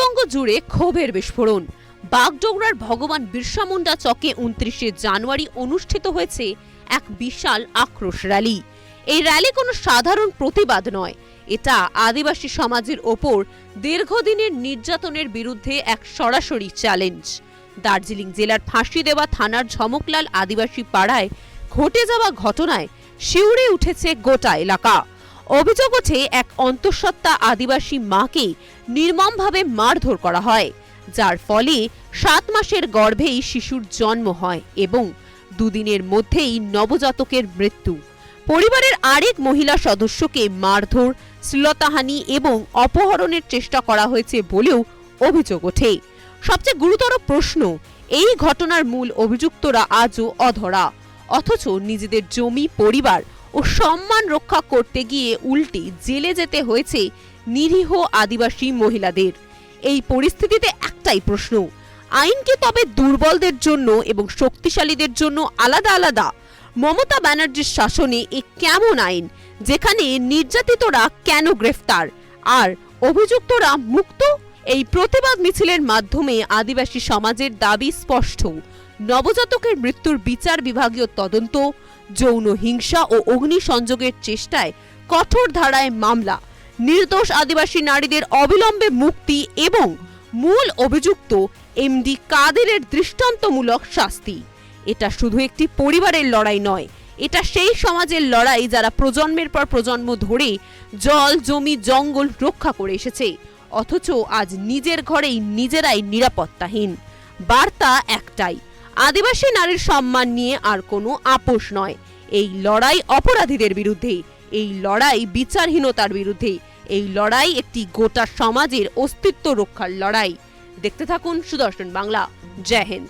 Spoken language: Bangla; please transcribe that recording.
উত্তরবঙ্গ জুড়ে ক্ষোভের বিস্ফোরণ। বাগডোগরার ভগবান বিরসা মুন্ডা চকে উনত্রিশে জানুয়ারি অনুষ্ঠিত হয়েছে এক বিশাল আক্রোশ র্যালি। এই র্যালি কোনো সাধারণ প্রতিবাদ নয়। এটা আদিবাসী সমাজের ওপর দীর্ঘদিনের নির্যাতনের বিরুদ্ধে এক সরাসরি চ্যালেঞ্জ। দার্জিলিং জেলার ফাঁসি দেওয়া থানার ঝমকলাল আদিবাসী পাড়ায় ঘটে যাওয়া ঘটনায় শিউরে উঠেছে গোটা এলাকা। অভিযোগ ওঠে, এক অন্তঃসত্ত্বা আদিবাসী মাকে নির্মমভাবে মারধর করা হয়, যার ফলে সাত মাসের গর্ভেই শিশুর জন্ম হয় এবং দুদিনের মধ্যেই নবজাতকের মৃত্যু। পরিবারের আরেক মহিলা সদস্যকে মারধর, শ্লীলতাহানি এবং অপহরণের চেষ্টা করা হয়েছে বলেও অভিযোগ ওঠে। সবচেয়ে গুরুতর প্রশ্ন, এই ঘটনার মূল অভিযুক্তরা আজও অধরা, অথচ নিজেদের জমি, পরিবার ও সম্মান রক্ষা করতে গিয়ে উল্টে জেলে যেতে হয়েছে নিরীহ আদিবাসী মহিলাদের। এই পরিস্থিতিতে একটাই প্রশ্ন, আইন কি তবে দুর্বলদের জন্য এবং শক্তিশালীদের জন্য আলাদা আলাদা? মমতা ব্যানার্জির শাসনে এ কেমন আইন, যেখানে নির্যাতিতরা কেন গ্রেফতার? আর অভিযুক্তরা মুক্ত? এই প্রতিবাদ মিছিলের মাধ্যমে আদিবাসী সমাজের দাবি স্পষ্ট, নবজাতকের মৃত্যুর বিচার বিভাগীয় তদন্ত যৌন হিংসা ও অগ্নিসংযোগের চেষ্টায় কঠোর ধারায় মামলা। নির্দোষ আদিবাসী নারীদের অবিলম্বে মুক্তি এবং মূল অভিযুক্ত এমডি কাদেরের দৃষ্টান্তমূলক শাস্তি। এটা শুধু একটি পরিবারের লড়াই নয়, এটা সেই সমাজের লড়াই যারা প্রজন্মের পর প্রজন্ম ধরে জল, জমি, জঙ্গল রক্ষা করে এসেছে। অথচ আজ নিজের ঘরেই নিজেরাই নিরাপত্তাহীন। বার্তা একটাই আদিবাসী নারীর সম্মান নিয়ে আর কোনো আপোষ নয়। এই লড়াই অপরাধীদের বিরুদ্ধে, এই লড়াই বিচারহীনতার বিরুদ্ধে, এই লড়াই একটি গোটা সমাজের অস্তিত্ব রক্ষার লড়াই। দেখতে থাকুন সুদর্শন বাংলা। জয় হিন্দ।